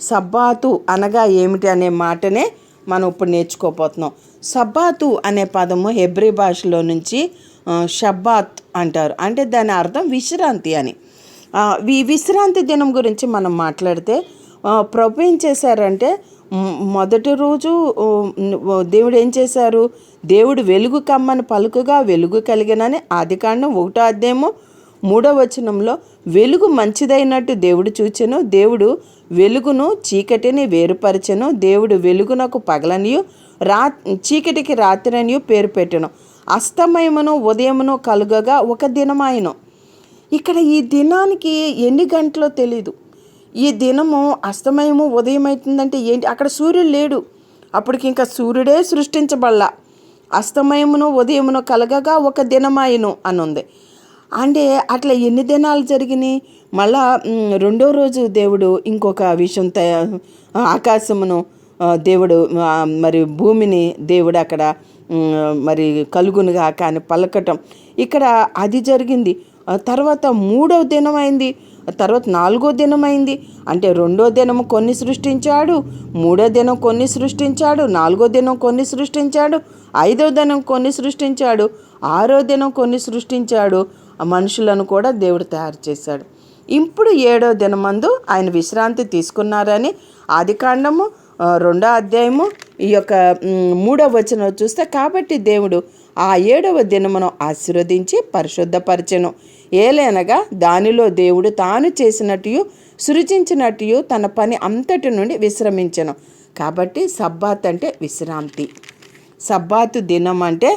సబ్బాతు అనగా ఏమిటి అనే మాటనే మనం ఇప్పుడు నేర్చుకోపోతున్నాం సబ్బాతు అనే పదము హెబ్రి భాషలో నుంచి షబ్బాత్ అంటారు. అంటే దాని అర్థం విశ్రాంతి అని. ఈ విశ్రాంతి దినం గురించి మనం మాట్లాడితే ప్రభు ఏం చేశారంటే మొదటి రోజు ఓ, దేవుడు ఏం చేశారు? దేవుడు వెలుగు కమ్మని పలుకుగా వెలుగు కలిగినని ఆది కాండం ఒకటో అధ్యాయము మూడో వచనంలో వెలుగు మంచిదైనట్టు దేవుడు చూచెను దేవుడు వెలుగును చీకటిని వేరుపరచెను దేవుడు వెలుగునకు పగలనియు రా చీకటికి రాత్రనియు పేరు పెట్టెను. అస్తమయమును ఉదయమును కలుగగా ఒక దినమాయను. ఇక్కడ ఈ దినానికి ఎన్ని గంటలో తెలీదు. ఈ దినము అస్తమయము ఉదయం అవుతుందంటే ఏంటి? అక్కడ సూర్యుడు లేడు. అప్పటికి ఇంకా సూర్యుడే సృష్టించబడలా. అస్తమయమును ఉదయమును కలగగా ఒక దినమాయను అని ఉంది అంటే అట్లా ఎన్ని దినాలు జరిగినాయి మళ్ళా రెండో రోజు దేవుడు ఇంకొక విషయం తయా ఆకాశమును దేవుడు మరి భూమిని దేవుడు అక్కడ మరి కలుగునుగా కానీ పలకటం. ఇక్కడ అది జరిగింది. తర్వాత మూడవ దినం అయింది. తర్వాత నాలుగో దినం అయింది. అంటే రెండో దినం కొన్ని సృష్టించాడు మూడో దినం కొన్ని సృష్టించాడు నాలుగో దినం కొన్ని సృష్టించాడు ఐదో దినం కొన్ని సృష్టించాడు ఆరో దినం కొన్ని సృష్టించాడు మనుషులను కూడా దేవుడు తయారు చేశాడు. ఇప్పుడు ఏడో దినమందు ఆయన విశ్రాంతి తీసుకున్నారని ఆది కాండము రెండో అధ్యాయము ఈ యొక్క మూడో మూడవ వచనం చూస్తే కాబట్టి దేవుడు ఆ ఏడవ దినమును ఆశీర్వదించి పరిశుద్ధపరచెను. ఏలైనగా దానిలో దేవుడు తాను చేసినట్టు సృజించినట్టు తన పని అంతటి నుండి విశ్రమించను. కాబట్టి సబ్బాత్ అంటే విశ్రాంతి. సబ్బాతు దినం అంటే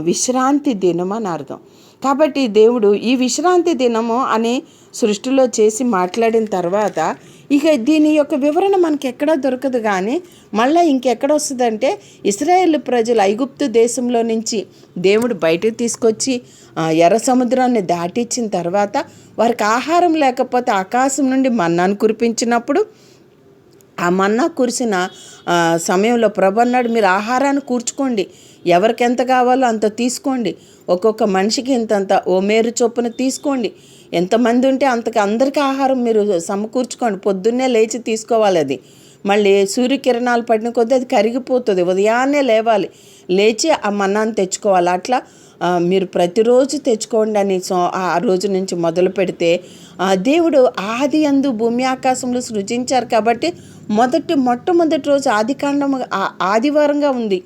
విశ్రాంతి దినం అని అర్థం. కాబట్టి దేవుడు ఈ విశ్రాంతి దినము అని సృష్టిలో చేసి మాట్లాడిన తర్వాత ఇక దీని యొక్క వివరణ మనకి ఎక్కడా దొరకదు కానీ మళ్ళీ ఇంకెక్కడ వస్తుందంటే ఇస్రాయేల్ ప్రజలు ఐగుప్తు దేశంలో నుంచి దేవుడు బయటకు తీసుకొచ్చి ఎర్ర సముద్రాన్ని దాటించిన తర్వాత వారికి ఆహారం లేకపోతే ఆకాశం నుండి మన్నాను కురిపించినప్పుడు ఆ మన్నా కురిసిన సమయంలో ప్రభు అన్నాడు మీరు ఆహారాన్ని కూర్చుకోండి. ఎవరికి ఎంత కావాలో అంత తీసుకోండి. ఒక్కొక్క మనిషికి ఇంతంత ఓ మేరు చొప్పున తీసుకోండి. ఎంతమంది ఉంటే అంతకి అందరికీ ఆహారం మీరు సమకూర్చుకోండి. పొద్దున్నే లేచి తీసుకోవాలి అది. మళ్ళీ సూర్యకిరణాలు పడిన కొద్దీ అది కరిగిపోతుంది. ఉదయాన్నే లేవాలి. లేచి ఆ మన్నాన్ని తెచ్చుకోవాలి. అట్లా మీరు ప్రతిరోజు తెచ్చుకోండి అని సో ఆ రోజు నుంచి మొదలు పెడితే ఆ, దేవుడు ఆది అందు భూమి ఆకాశంలో సృజించారు కాబట్టి మొదటి మొట్టమొదటి రోజు ఆదికాండం ఆదివారంగా ఉంది.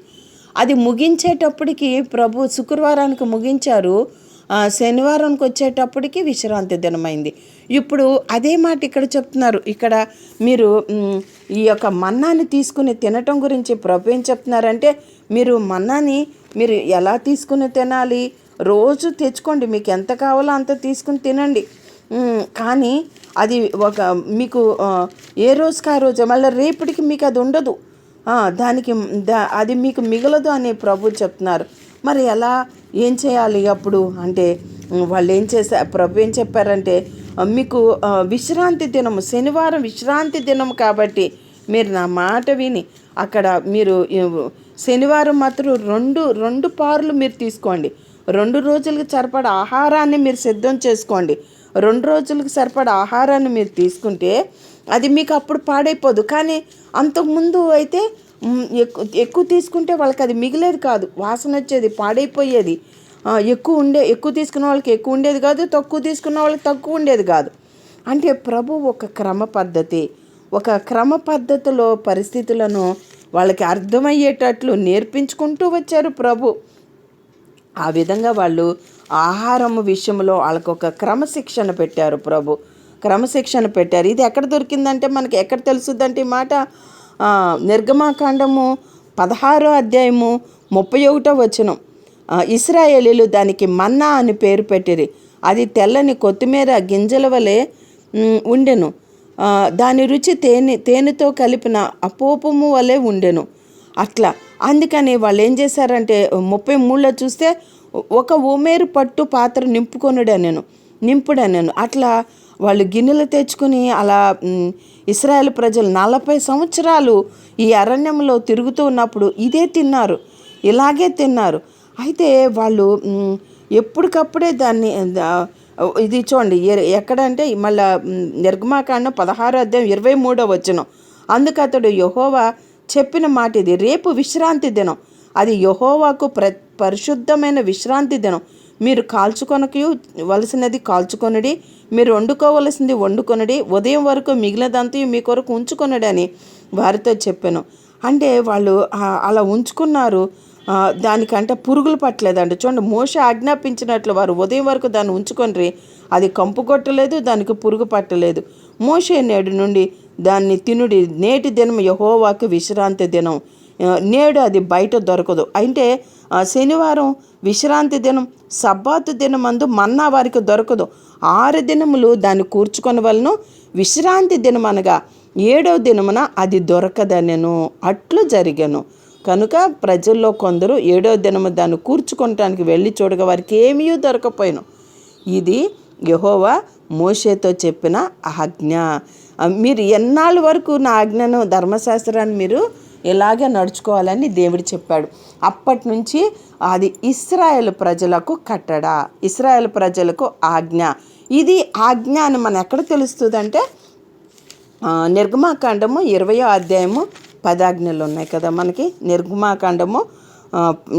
అది ముగించేటప్పటికి ప్రభు శుక్రవారానికి ముగించారు. శనివారానికి వచ్చేటప్పటికి విశ్రాంతి దినమైంది. ఇప్పుడు అదే మాట ఇక్కడ చెప్తున్నారు. ఇక్కడ మీరు ఈ యొక్క మన్నాని తీసుకుని తినటం గురించి ప్రభు ఏం చెప్తున్నారంటే మీరు మన్నాని మీరు ఎలా తీసుకుని తినాలి? రోజు తెచ్చుకోండి. మీకు ఎంత కావాలో అంత తీసుకుని తినండి. కానీ అది ఒక మీకు ఏ రోజుకి ఆ రోజు? మళ్ళీ రేపటికి మీకు అది ఉండదు. దానికి దా అది మీకు మిగలదు అని ప్రభు చెప్తున్నారు. మరి ఎలా? ఏం చేయాలి అప్పుడు? అంటే వాళ్ళు ఏం చేశా ప్రభు ఏం చెప్పారంటే మీకు విశ్రాంతి దినము శనివారం విశ్రాంతి దినం కాబట్టి మీరు నా మాట విని అక్కడ మీరు శనివారం మాత్రం రెండు రెండు పార్లు మీరు తీసుకోండి. రెండు రోజులకు సరిపడా ఆహారాన్ని మీరు సిద్ధం చేసుకోండి. రెండు రోజులకు సరిపడా ఆహారాన్ని మీరు తీసుకుంటే అది మీకు అప్పుడు పాడైపోదు. కానీ అంతకుముందు అయితే ఎక్కువ ఎక్కువ తీసుకుంటే వాళ్ళకి అది మిగిలేది కాదు. వాసన వచ్చేది పాడైపోయేది. ఎక్కువ ఉండే ఎక్కువ తీసుకున్న వాళ్ళకి ఎక్కువ ఉండేది కాదు తక్కువ తీసుకున్న వాళ్ళకి తక్కువ ఉండేది కాదు. అంటే ప్రభు ఒక క్రమ పద్ధతి. ఒక క్రమ పద్ధతిలో పరిస్థితులను వాళ్ళకి అర్థమయ్యేటట్లు నేర్పించుకుంటూ వచ్చారు ప్రభు. ఆ విధంగా వాళ్ళు ఆహారం విషయంలో వాళ్ళకు ఒక క్రమశిక్షణ పెట్టారు ప్రభు. క్రమశిక్షణ పెట్టారు. ఇది ఎక్కడ దొరికిందంటే మనకి ఎక్కడ తెలుసుద్దంటే ఈ మాట నిర్గమాకాండము పదహారో అధ్యాయము ముప్పై ఒకటో వచనం. ఇస్రాయేలీలు దానికి మన్నా అని పేరు పెట్టిరి. అది తెల్లని కొత్తిమీర గింజల వలె ఉండెను. దాని రుచి తేనె తేనెతో కలిపిన అపోపము వలె ఉండెను. అట్లా. అందుకని వాళ్ళు ఏం చేశారంటే ముప్పై మూడులో చూస్తే ఒక ఉమేరు పట్టు పాత్ర నింపుకొనుడనెను నింపుడనెను. అట్లా వాళ్ళు గిన్నెలు తెచ్చుకుని అలా మ్, ఇస్రాయేల్ ప్రజలు నలభై సంవత్సరాలు ఈ అరణ్యంలో తిరుగుతూ ఉన్నప్పుడు ఇదే తిన్నారు ఇలాగే తిన్నారు. అయితే వాళ్ళు ఎప్పటికప్పుడే దాన్ని ఇది చూడండి ఎ- ఎక్కడంటే మళ్ళా నిర్గమాకాండం పదహారో అధ్యాయం ఇరవై మూడో వచ్చిన అందుకు అతడు యహోవా చెప్పిన మాట ఇది రేపు విశ్రాంతి దినం. అది యహోవాకు ప్ర పరిశుద్ధమైన విశ్రాంతి దినం. మీరు కాల్చుకొనకు వలసినది కాల్చుకొనడి మీరు వండుకోవలసింది వండుకొనడి ఉదయం వరకు మిగిలినదంతా మీ కొరకు ఉంచుకొనడి అని వారితో చెప్పాను. అంటే వాళ్ళు అలా ఉంచుకున్నారు దానికంటే పురుగులు పట్టలేదండి. చూడండి మోస ఆజ్ఞాపించినట్లు వారు ఉదయం వరకు దాన్ని ఉంచుకొని అది కంపు కొట్టలేదు దానికి పురుగు పట్టలేదు. మోసే నేడు నుండి దాన్ని తినుడి నేటి దినం యహోవాకు విశ్రాంతి దినం. నేడు అది బయట దొరకదు. అంటే శనివారం విశ్రాంతి దినం సబ్బాతు దినమందు మన్నా వారికి దొరకదు. ఆరు దినములు దాన్ని కూర్చుకొని వలన విశ్రాంతి దినం అనగా ఏడవ దినమున అది దొరకదనెను అట్లు జరిగాను. కనుక ప్రజల్లో కొందరు ఏడో దినము దాన్ని కూర్చుకోవటానికి వెళ్ళి చూడగా వారికి ఏమీ దొరకపోయాను. ఇది యహోవా మోషేతో చెప్పిన ఆజ్ఞ. మీరు ఎన్నాళ్ళ వరకు నా ఆజ్ఞను ధర్మశాస్త్రాన్ని మీరు ఇలాగే నడుచుకోవాలని దేవుడు చెప్పాడు. అప్పటి నుంచి అది ఇస్రాయేల్ ప్రజలకు కట్టడ ఇస్రాయేల్ ప్రజలకు ఆజ్ఞ. ఇది ఆజ్ఞ అని మనం ఎక్కడ తెలుస్తుందంటే ఆ, నిర్గమాకాండము ఇరవయో అధ్యాయము పదాజ్ఞలు ఉన్నాయి కదా మనకి. నిర్గమాకాండము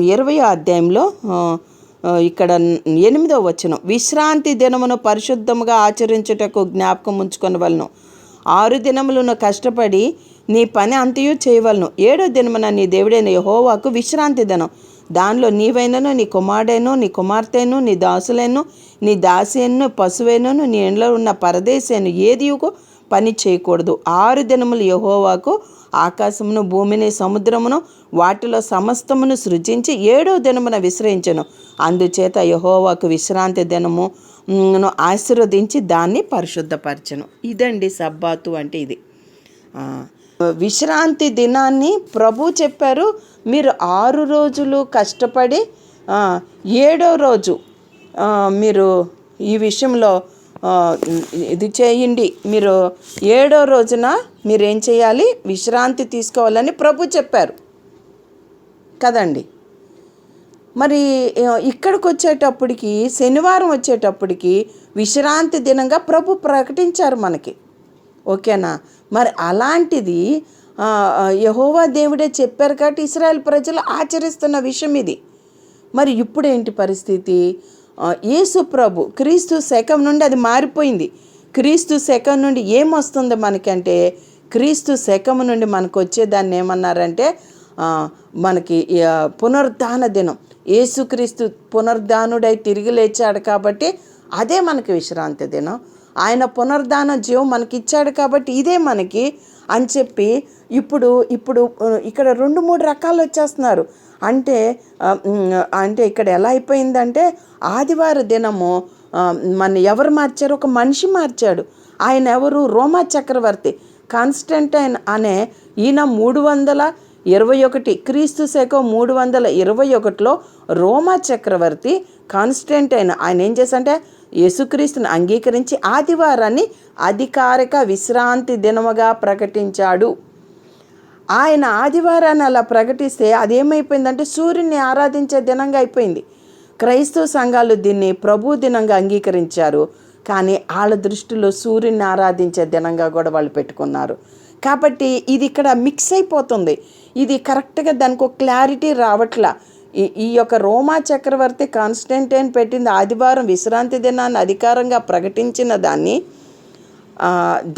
ఇరవయో అధ్యాయంలో ఇక్కడ ఎనిమిదో వచనం. విశ్రాంతి దినమును పరిశుద్ధముగా ఆచరించుటకు జ్ఞాపకం ఉంచుకొని వలను ఆరు దినములను కష్టపడి నీ పని అంతయు చేయవలను. ఏడో దినమున నీ దేవుడైన యహోవాకు విశ్రాంతి దినం. దానిలో నీవైనను నీ కుమారుడైను నీ కుమార్తెను నీ దాసులైను నీ దాసేను పశువైనను నీ ఇంట్లో ఉన్న పరదేశను ఏదియుకు పని చేయకూడదు. ఆరు దినములు యహోవాకు ఆకాశమును భూమిని సముద్రమును వాటిలో సమస్తమును సృజించి ఏడో దినమున విశ్రయించను. అందుచేత యహోవాకు విశ్రాంతి దినమును ఆశీర్వదించి దాన్ని పరిశుద్ధపరచను. ఇదండి సబ్బాతు అంటే ఇది. ఆ, విశ్రాంతి దినాన్ని ప్రభు చెప్పారు. మీరు ఆరు రోజులు కష్టపడి ఏడో రోజు మీరు ఈ విషయంలో ఇది చేయండి. మీరు ఏడో రోజున మీరు ఏం చేయాలి? విశ్రాంతి తీసుకోవాలని ప్రభు చెప్పారు. కదండి. మరి ఇక్కడికి వచ్చేటప్పటికి శనివారం వచ్చేటప్పటికి విశ్రాంతి దినంగా ప్రభు ప్రకటించారు మనకి. ఓకేనా? మరి అలాంటిది యహోవా దేవుడే చెప్పారు కాబట్టి ఇస్రాయల్ ప్రజలు ఆచరిస్తున్న విషయం ఇది. మరి ఇప్పుడు ఏంటి పరిస్థితి యేసు ప్రభు క్రీస్తు శకం నుండి అది మారిపోయింది. క్రీస్తు శకం నుండి ఏమొస్తుంది మనకంటే? క్రీస్తు శకం నుండి మనకు వచ్చేదాన్ని ఏమన్నారంటే మనకి పునరుద్ధాన దినం. యేసుక్రీస్తు పునరుద్ధానుడై తిరిగి లేచాడు కాబట్టి అదే మనకి విశ్రాంతి దినం. ఆయన పునరుద్ధాన జీవం మనకి ఇచ్చాడు కాబట్టి ఇదే మనకి అని చెప్పి ఇప్పుడు ఇప్పుడు ఇక్కడ రెండు మూడు రకాలు వచ్చేస్తున్నారు. అంటే అంటే ఇక్కడ ఎలా అయిపోయిందంటే ఆదివార దినము మన ఎవరు మార్చారు? ఒక మనిషి మార్చాడు. ఆయన ఎవరు? రోమా చక్రవర్తి. కాన్స్టంటైన్ అనే ఈయన మూడు వందల ఇరవై ఒకటి క్రీస్తు శకం మూడు వందల ఇరవై ఒకటిలో రోమా చక్రవర్తి కాన్స్టంటైన్ ఆయన ఏం చేశారంటే యేసుక్రీస్తుని అంగీకరించి ఆదివారాన్ని అధికారిక విశ్రాంతి దినముగా ప్రకటించాడు. ఆయన ఆదివారాన్ని అలా ప్రకటిస్తే అదేమైపోయిందంటే సూర్యుని ఆరాధించే దినంగా అయిపోయింది. క్రైస్తవ సంఘాలు దీన్ని ప్రభు దినంగా అంగీకరించారు. కానీ వాళ్ళ దృష్టిలో సూర్యుని ఆరాధించే దినంగా కూడా వాళ్ళు పెట్టుకున్నారు. కాబట్టి ఇది ఇక్కడ మిక్స్ అయిపోతుంది. ఇది కరెక్ట్గా దానికి ఒక క్లారిటీ రావట్లా. ఈ ఈ యొక్క రోమా చక్రవర్తి కాన్స్టెంటైన్ పెట్టింది ఆదివారం విశ్రాంతి దినాన్ని అధికారంగా ప్రకటించిన దాన్ని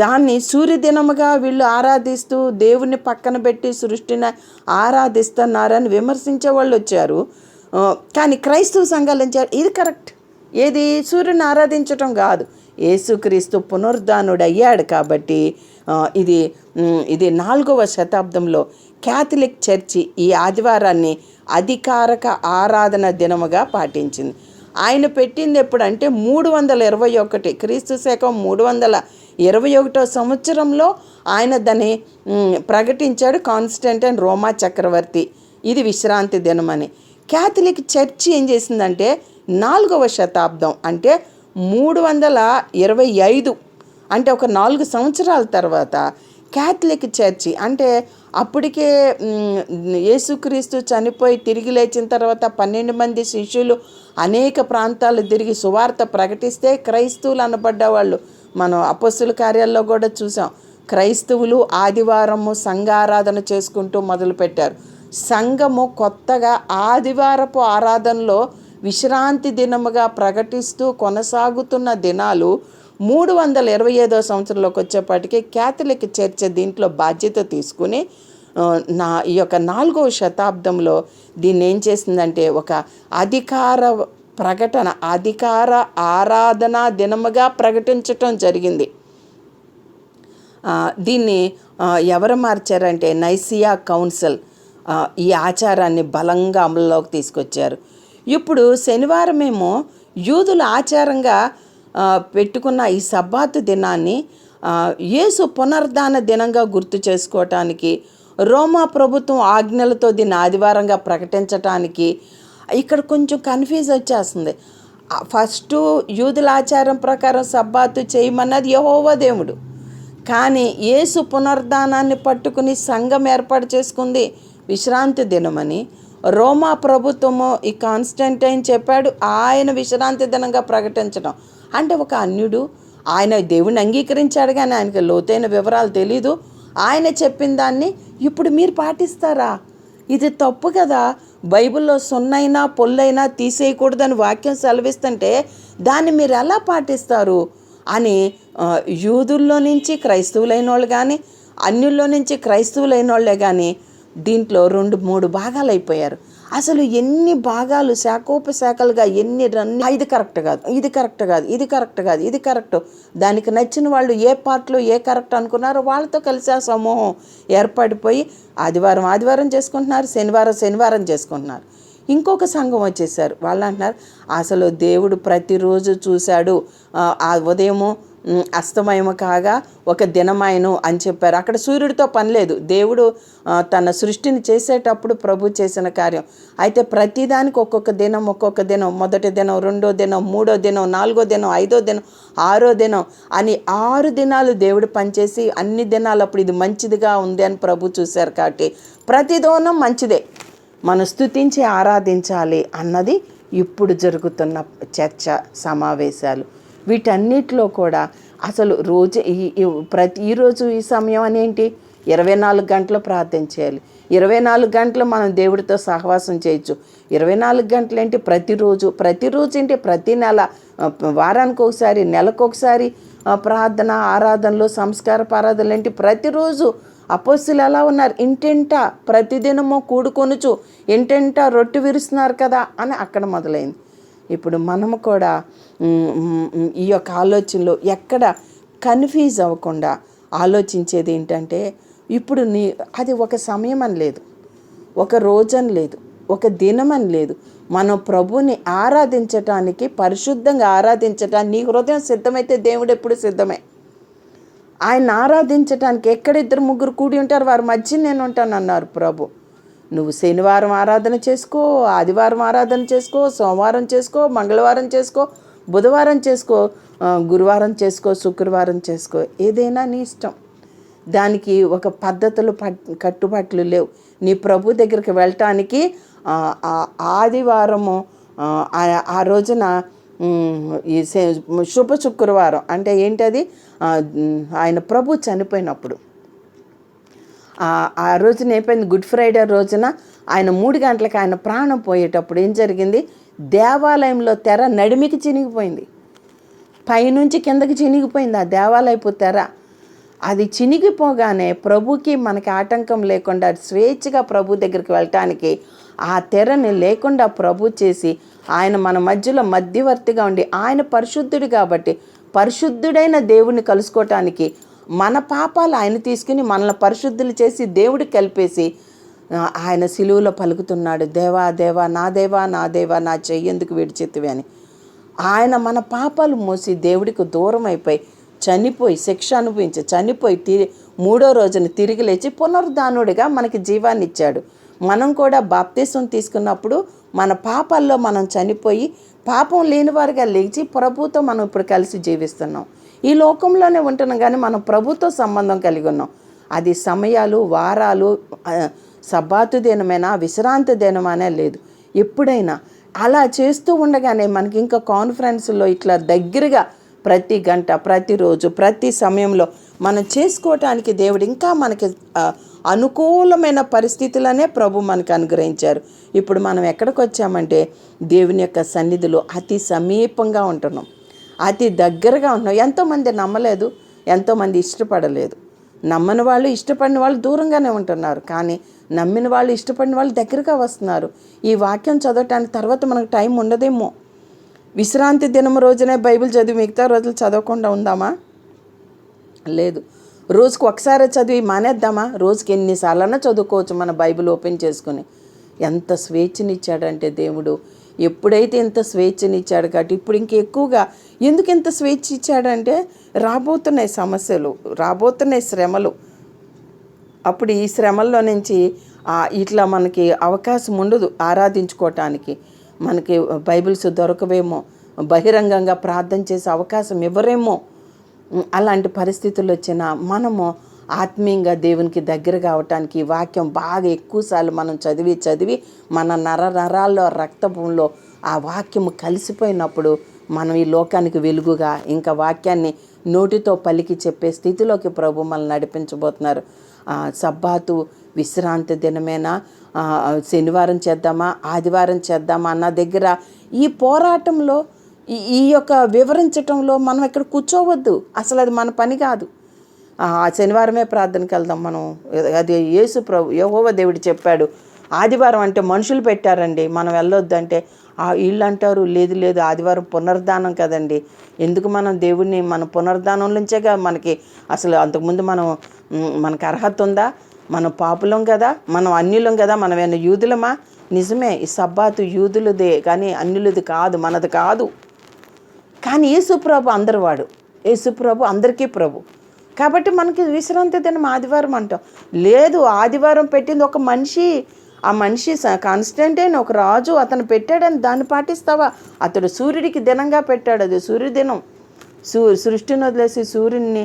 దాన్ని సూర్యదినముగా వీళ్ళు ఆరాధిస్తూ దేవుని పక్కన పెట్టి సృష్టిని ఆరాధిస్తున్నారని విమర్శించే వాళ్ళు వచ్చారు. కానీ క్రైస్తవ సంఘాలు ఇది కరెక్ట్. ఏది? సూర్యుని ఆరాధించటం కాదు. యేసుక్రీస్తు పునరుద్ధానుడు అయ్యాడు కాబట్టి ఇది ఇది నాలుగవ శతాబ్దంలో క్యాథలిక్ చర్చి ఈ ఆదివారాన్ని అధికారక ఆరాధన దినముగా పాటించింది. ఆయన పెట్టింది ఎప్పుడంటే మూడు వందల ఇరవై ఒకటి క్రీస్తు శకం మూడు వందల ఇరవై ఒకటో సంవత్సరంలో ఆయన దాన్ని ప్రకటించాడు కాన్స్టెంటైన్ రోమా చక్రవర్తి. ఇది విశ్రాంతి దినమని. క్యాథలిక్ చర్చి ఏం చేసిందంటే నాలుగవ శతాబ్దం అంటే మూడు వందల ఇరవై ఐదు అంటే ఒక నాలుగు సంవత్సరాల తర్వాత క్యాథలిక్ చర్చి. అంటే అప్పటికే యేసుక్రీస్తు చనిపోయి తిరిగి లేచిన తర్వాత పన్నెండు మంది శిష్యులు అనేక ప్రాంతాలు తిరిగి సువార్త ప్రకటిస్తే క్రైస్తవులు అనబడ్డ వాళ్ళు మనం అపస్సుల కార్యాల్లో కూడా చూసాం. క్రైస్తవులు ఆదివారము సంఘారాధన చేసుకుంటూ మొదలుపెట్టారు. సంఘము కొత్తగా ఆదివారపు ఆరాధనలో విశ్రాంతి దినముగా ప్రకటిస్తూ కొనసాగుతున్న దినాలు మూడు వందల ఇరవై ఐదో సంవత్సరంలోకి వచ్చేపాటికి క్యాథలిక్ చర్చ్ దీంట్లో బాధ్యత తీసుకుని నా ఈ యొక్క నాలుగవ శతాబ్దంలో దీన్ని ఏం చేసిందంటే ఒక అధికార ప్రకటన అధికార ఆరాధన దినముగా ప్రకటించటం జరిగింది. దీన్ని ఎవరు మార్చారంటే నైసియా కౌన్సిల్ ఈ ఆచారాన్ని బలంగా అమలులోకి తీసుకొచ్చారు. ఇప్పుడు శనివారం ఏమో యూదుల ఆచారంగా పెట్టుకున్న ఈ సబ్బాతు దినాన్ని యేసు పునరుద్ధాన దినంగా గుర్తు చేసుకోవటానికి రోమా ప్రభుత్వం ఆజ్ఞలతో దీన్ని ఆదివారంగా ప్రకటించటానికి ఇక్కడ కొంచెం కన్ఫ్యూజ్ వచ్చేస్తుంది. ఫస్ట్ యూదుల ఆచారం ప్రకారం సబ్బాతు చేయమన్నది యెహోవా దేవుడు. కానీ యేసు పునరుద్ధానాన్ని పట్టుకుని సంఘం ఏర్పాటు చేసుకుంది విశ్రాంతి దినమని. రోమా ప్రభుత్వము ఈ కాన్స్టంటైన్ చెప్పాడు ఆయన విశ్రాంతి దినంగా ప్రకటించడం అంటే ఒక అన్యుడు ఆయన దేవుని అంగీకరించాడు కానీ ఆయనకి లోతైన వివరాలు తెలీదు. ఆయన చెప్పిన దాన్ని ఇప్పుడు మీరు పాటిస్తారా? ఇది తప్పు కదా. బైబిల్లో సున్నైనా పొల్లైనా తీసేయకూడదని వాక్యం సెలవిస్తుంటే దాన్ని మీరు ఎలా పాటిస్తారు? అని యూదుల్లో నుంచి క్రైస్తవులైన వాళ్ళు కానీ అన్యుల్లో నుంచి క్రైస్తవులైన వాళ్ళే కానీ దీంట్లో రెండు మూడు భాగాలు అయిపోయారు. అసలు ఎన్ని భాగాలు శాఖోపశాఖలుగా ఎన్ని రన్ ఇది కరెక్ట్ కాదు. ఇది కరెక్ట్ కాదు. ఇది కరెక్ట్ కాదు. ఇది కరెక్ట్ దానికి నచ్చిన వాళ్ళు ఏ పార్ట్లో ఏ కరెక్ట్ అనుకున్నారో వాళ్ళతో కలిసి ఆ సమూహం ఏర్పడిపోయి ఆదివారం ఆదివారం చేసుకుంటున్నారు శనివారం శనివారం చేసుకుంటున్నారు. ఇంకొక సంఘం వచ్చేసారు. వాళ్ళు అంటున్నారు అసలు దేవుడు ప్రతిరోజు చూశాడు. ఆ, ఉదయము అస్తమయము కాగా ఒక దినమాయను అని చెప్పారు. అక్కడ సూర్యుడితో పని లేదు. దేవుడు తన సృష్టిని చేసేటప్పుడు ప్రభు చేసిన కార్యం. అయితే ప్రతిదానికి ఒక్కొక్క దినం ఒక్కొక్క దినం మొదటి దినం రెండో దినం మూడో దినం నాలుగో దినం ఐదో దినం ఆరో దినం అని ఆరు దినాలు దేవుడు పనిచేసి అన్ని దినాలు అప్పుడు ఇది మంచిదిగా ఉంది అని ప్రభు చూశారు కాబట్టి ప్రతి దోనం మంచిదే. మనం స్తుతించి ఆరాధించాలి అన్నది ఇప్పుడు జరుగుతున్న చర్చ సమావేశాలు. వీటన్నిటిలో కూడా అసలు రోజు ఈ ప్రతి ఈరోజు ఈ సమయం అనేంటి ఇరవై నాలుగు గంటలు ప్రార్థన చేయాలి. ఇరవై నాలుగు గంటలు మనం దేవుడితో సహవాసం చేయొచ్చు. ఇరవై నాలుగు గంటలు ఏంటి? ప్రతిరోజు ప్రతిరోజు ఏంటి? ప్రతి నెల వారానికి ఒకసారి నెలకు ఒకసారి ప్రార్థన ఆరాధనలు సంస్కార ఆరాధనలు ఏంటి? ప్రతిరోజు అపోస్తులు ఎలా ఉన్నారు? ఇంటింట ప్రతిదినము కూడుకొనుచు ఇంటింట రొట్టె విరుస్తున్నారు కదా అని అక్కడ మొదలైంది. ఇప్పుడు మనము కూడా ఈ యొక్క ఆలోచనలో ఎక్కడ కన్ఫ్యూజ్ అవ్వకుండా ఆలోచించేది ఏంటంటే ఇప్పుడు నీ అది ఒక సమయం అని లేదు ఒక రోజని లేదు ఒక దినం అని లేదు. మనం ప్రభుని ఆరాధించటానికి పరిశుద్ధంగా ఆరాధించటానికి నీ హృదయం సిద్ధమైతే దేవుడు ఎప్పుడు సిద్ధమే. ఆయన ఆరాధించటానికి ఎక్కడ ఇద్దరు ముగ్గురు కూడి ఉంటారు? వారి మధ్య నేను ఉంటాను అన్నారు ప్రభు. నువ్వు శనివారం ఆరాధన చేసుకో ఆదివారం ఆరాధన చేసుకో సోమవారం చేసుకో మంగళవారం చేసుకో బుధవారం చేసుకో గురువారం చేసుకో శుక్రవారం చేసుకో. ఏదైనా నీ ఇష్టం. దానికి ఒక పద్ధతులు ప కట్టుబాట్లు లేవు. నీ ప్రభు దగ్గరికి వెళ్ళటానికి ఆదివారము ఆ, ఆ- రోజున ఈ శుభ శుక్రవారం అంటే ఏంటది? ఆయన ప్రభు చనిపోయినప్పుడు. ఆ- రోజున అయిపోయింది గుడ్ ఫ్రైడే రోజున ఆయన మూడు గంటలకు ఆయన ప్రాణం పోయేటప్పుడు ఏం జరిగింది? దేవాలయంలో తెర నడిమికి చినిగిపోయింది. పైనుంచి కిందకి చినిగిపోయింది. ఆ దేవాలయపు తెర అది చినిగిపోగానే ప్రభుకి మనకి ఆటంకం లేకుండా స్వేచ్ఛగా ప్రభు దగ్గరికి వెళ్ళటానికి ఆ తెరని లేకుండా ప్రభు చేసి ఆయన మన మధ్యలో మధ్యవర్తిగా ఉండి ఆయన పరిశుద్ధుడు కాబట్టి పరిశుద్ధుడైన దేవుణ్ణి కలుసుకోవటానికి మన పాపాలు ఆయన తీసుకుని మనల్ని పరిశుద్ధులు చేసి దేవుడు కలిపేసి ఆయన సిలువలో పలుకుతున్నాడు. దేవా దేవా నా దేవా నా దేవా నా చెయ్యేందుకు విడిచెత్తువి అని. ఆయన మన పాపాలు మోసి దేవుడికి దూరం అయిపోయి చనిపోయి శిక్ష అనుభవించి చనిపోయి తిరి మూడో రోజున తిరిగి లేచి పునరుద్ధానుడిగా మనకి జీవాన్ని ఇచ్చాడు. మనం కూడా బాప్తీసం తీసుకున్నప్పుడు మన పాపాల్లో మనం చనిపోయి పాపం లేనివారుగా లేచి ప్రభుతో మనం ఇప్పుడు కలిసి జీవిస్తున్నాం. ఈ లోకంలోనే ఉంటున్నాం కానీ మనం ప్రభుతో సంబంధం కలిగి ఉన్నాం. అది సమయాలు వారాలు సబ్బాతు దినమైనా విశ్రాంతి దినమనే లేదు. ఎప్పుడైనా అలా చేస్తూ ఉండగానే మనకి ఇంకా కాన్ఫరెన్స్లో ఇట్లా దగ్గరగా ప్రతి గంట ప్రతిరోజు ప్రతి సమయంలో మనం చేసుకోవటానికి దేవుడు ఇంకా మనకి అనుకూలమైన పరిస్థితులనే ప్రభు మనకు అనుగ్రహించారు. ఇప్పుడు మనం ఎక్కడికి వచ్చామంటే దేవుని యొక్క సన్నిధిలో అతి సమీపంగా ఉంటున్నాం. అతి దగ్గరగా ఉన్నాం ఎంతోమంది నమ్మలేదు ఎంతోమంది ఇష్టపడలేదు. నమ్మని వాళ్ళు ఇష్టపడిన వాళ్ళు దూరంగానే ఉంటున్నారు. కానీ నమ్మిన వాళ్ళు ఇష్టపడిన వాళ్ళు దగ్గరగా వస్తున్నారు. ఈ వాక్యం చదవటానికి తర్వాత మనకు టైం ఉండదేమో. విశ్రాంతి దినం రోజునే బైబిల్ చదివి మిగతా రోజులు చదవకుండా ఉందామా? లేదు. రోజుకు ఒకసారి చదివి మానేద్దామా? రోజుకి ఎన్నిసార్లన్నా చదువుకోవచ్చు మన బైబిల్ ఓపెన్ చేసుకుని. ఎంత స్వేచ్ఛనిచ్చాడంటే దేవుడు. ఎప్పుడైతే ఇంత స్వేచ్ఛనిచ్చాడు కాబట్టి ఇప్పుడు ఇంక ఎక్కువగా ఎందుకు ఇంత స్వేచ్ఛ ఇచ్చాడంటే రాబోతున్నాయి సమస్యలు రాబోతున్నాయి శ్రమలు. అప్పుడు ఈ శ్రమల్లో నుంచి ఇట్లా మనకి అవకాశం ఉండదు ఆరాధించుకోవటానికి మనకి బైబిల్స్ దొరకవేమో బహిరంగంగా ప్రార్థన చేసే అవకాశం ఇవ్వరేమో. అలాంటి పరిస్థితులు వచ్చిన మనము ఆత్మీయంగా దేవునికి దగ్గర కావటానికి ఈ వాక్యం బాగా ఎక్కువసార్లు మనం చదివి చదివి మన నర నరాల్లో రక్తభంలో ఆ వాక్యము కలిసిపోయినప్పుడు మనం ఈ లోకానికి వెలుగుగా ఇంకా వాక్యాన్ని నోటితో పలికి చెప్పే స్థితిలోకి ప్రభు మనల్ని నడిపించబోతున్నారు. సబ్బాతు విశ్రాంతి దినమేనా? శనివారం చేద్దామా? ఆదివారం చేద్దామా? అన్న దగ్గర ఈ పోరాటంలో ఈ ఈ యొక్క వివరించటంలో మనం ఇక్కడ కూర్చోవద్దు. అసలు అది మన పని కాదు. శనివారమే ప్రార్థనకి వెళ్దాం మనం. అది యేసు ప్రభు యహోవ దేవుడు చెప్పాడు. ఆదివారం అంటే మనుషులు పెట్టారండి. మనం వెళ్ళొద్దు అంటే ఆ వీళ్ళు అంటారు లేదు లేదు ఆదివారం పునరుద్ధానం కదండి. ఎందుకు మనం దేవుడిని మన పునరుద్ధానం నుంచేగా మనకి అసలు అంతకుముందు మనం మనకు అర్హత ఉందా? మనం పాపులం కదా మనం అన్యులం కదా మనం ఏమైనా యూదులమా? నిజమే ఈ సబ్బాతు యూదులదే కానీ అన్యులది కాదు మనది కాదు. కానీ యేసుప్రభు అందరి వాడు యేసు అందరికీ ప్రభు. కాబట్టి మనకి విశ్రాంతి దినం ఆదివారం అంటాం. లేదు ఆదివారం పెట్టింది ఒక మనిషి. ఆ మనిషి కాన్స్టెంటైన్ ఒక రాజు అతను పెట్టాడని దాన్ని పాటిస్తావా? అతడు సూర్యుడికి దినంగా పెట్టాడు అది సూర్యదినం. సూ సృష్టిని వదిలేసి సూర్యుడిని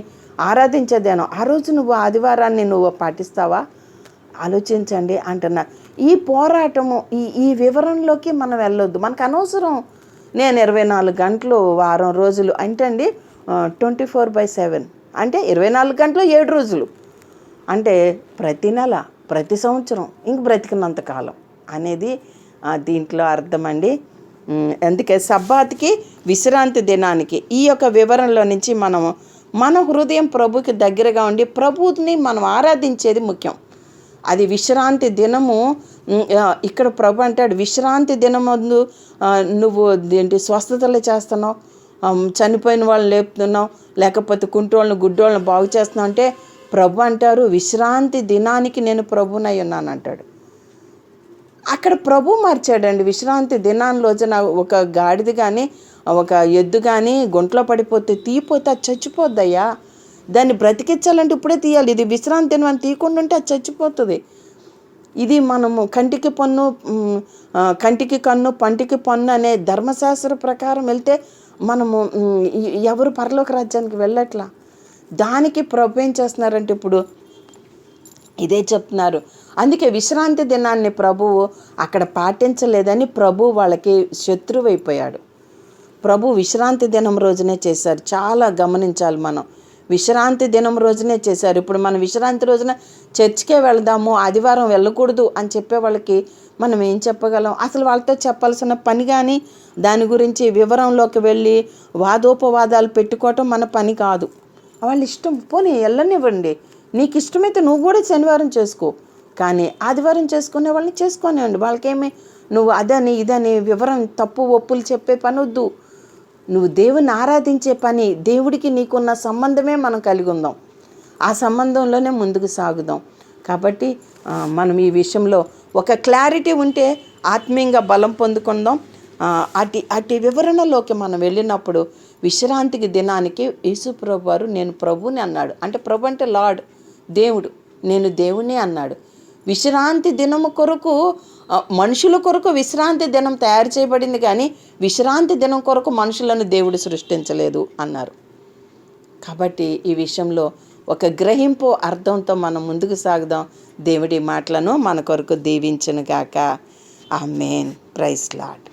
ఆరాధించే దినం. ఆ రోజు నువ్వు ఆదివారాన్ని నువ్వు పాటిస్తావా? ఆలోచించండి అంటున్నా. ఈ పోరాటము ఈ ఈ వివరంలోకి మనం వెళ్ళొద్దు. మనకు అనవసరం. నేను ఇరవై నాలుగు గంటలు వారం రోజులు అంటే అండి ట్వంటీ ఫోర్ బై సెవెన్ అంటే ఇరవై నాలుగు గంటలు ఏడు రోజులు. అంటే ప్రతి నెల ప్రతి సంవత్సరం ఇంక బ్రతికినంత కాలం అనేది దీంట్లో అర్థమండి. అందుకే సబ్బాత్కి విశ్రాంతి దినానికి ఈ యొక్క వివరణలో నుంచి మనము మన హృదయం ప్రభుకి దగ్గరగా ఉండి ప్రభుని మనం ఆరాధించేది ముఖ్యం. అది విశ్రాంతి దినము ఇక్కడ ప్రభు అంటాడు విశ్రాంతి దినమందు నువ్వు ఏంటి స్వస్థతలు చేస్తున్నావు? చనిపోయిన వాళ్ళని లేపుతున్నాం లేకపోతే కుంటోళ్ళని గుడ్డోళ్ళని బాగు చేస్తున్నాం అంటే ప్రభు అంటారు విశ్రాంతి దినానికి నేను ప్రభునై ఉన్నాను అంటాడు అక్కడ ప్రభు మార్చాడండి విశ్రాంతి దినాన్ని రోజున ఒక గాడిద కానీ ఒక ఎద్దు కానీ గుంట్లో పడిపోతే తీయిపోతే అది చచ్చిపోద్దయ్యా. దాన్ని బ్రతికించాలంటే ఇప్పుడే తీయాలి ఇది విశ్రాంతి దినం అని తీయకుండా ఉంటే అది చచ్చిపోతుంది. ఇది మనము కంటికి పన్ను కంటికి కన్ను పంటికి పన్ను అనే ధర్మశాస్త్ర ప్రకారం వెళ్తే మనము ఎవరు పరలోక రాజ్యానికి వెళ్ళట్లా? దానికి ప్రభు ఏం చేస్తున్నారంటే ఇప్పుడు ఇదే చెప్తున్నారు. అందుకే విశ్రాంతి దినాన్ని ప్రభువు అక్కడ పాటించలేదని ప్రభు వాళ్ళకి శత్రువు అయిపోయాడు ప్రభు విశ్రాంతి దినం రోజునే చేశారు. చాలా గమనించాలి మనం. విశ్రాంతి దినం రోజునే చేశారు. ఇప్పుడు మనం విశ్రాంతి రోజున చర్చికే వెళదాము ఆదివారం వెళ్ళకూడదు అని చెప్పే వాళ్ళకి మనం ఏం చెప్పగలం? అసలు వాళ్ళతో చెప్పాల్సిన పని కానీ దాని గురించి వివరంలోకి వెళ్ళి వాదోపవాదాలు పెట్టుకోవటం మన పని కాదు. వాళ్ళ ఇష్టం. పోనీ వెళ్ళనివ్వండి. నీకు ఇష్టమైతే నువ్వు కూడా శనివారం చేసుకో. కానీ ఆదివారం చేసుకునే వాళ్ళని చేసుకోనివ్వండి. వాళ్ళకేమి నువ్వు అదని ఇదని వివరం తప్పు ఒప్పులు చెప్పే పని వద్దు. నువ్వు దేవుని ఆరాధించే పని దేవుడికి నీకున్న సంబంధమే మనం కలిగి ఉందాం. ఆ సంబంధంలోనే ముందుకు సాగుదాం. కాబట్టి మనం ఈ విషయంలో ఒక క్లారిటీ ఉంటే ఆత్మీయంగా బలం పొందుకుందాం. అటు అటు వివరణలోకి మనం వెళ్ళినప్పుడు విశ్రాంతికి దినానికి యేసుప్రభు వారు నేను ప్రభుని అన్నాడు. అంటే ప్రభు అంటే లార్డ్ దేవుడు నేను దేవుని అన్నాడు. విశ్రాంతి దినము కొరకు మనుషుల కొరకు విశ్రాంతి దినం తయారు చేయబడింది కానీ విశ్రాంతి దినం కొరకు మనుషులను దేవుడు సృష్టించలేదు అన్నారు. కాబట్టి ఈ విషయంలో ఒక గ్రహింపు అర్థంతో మనం ముందుకు సాగుదాం. దేవుడి మాటలను మన కొరకు దీవించను గాక ఆ మెయిన్ ప్రైస్ లాడ్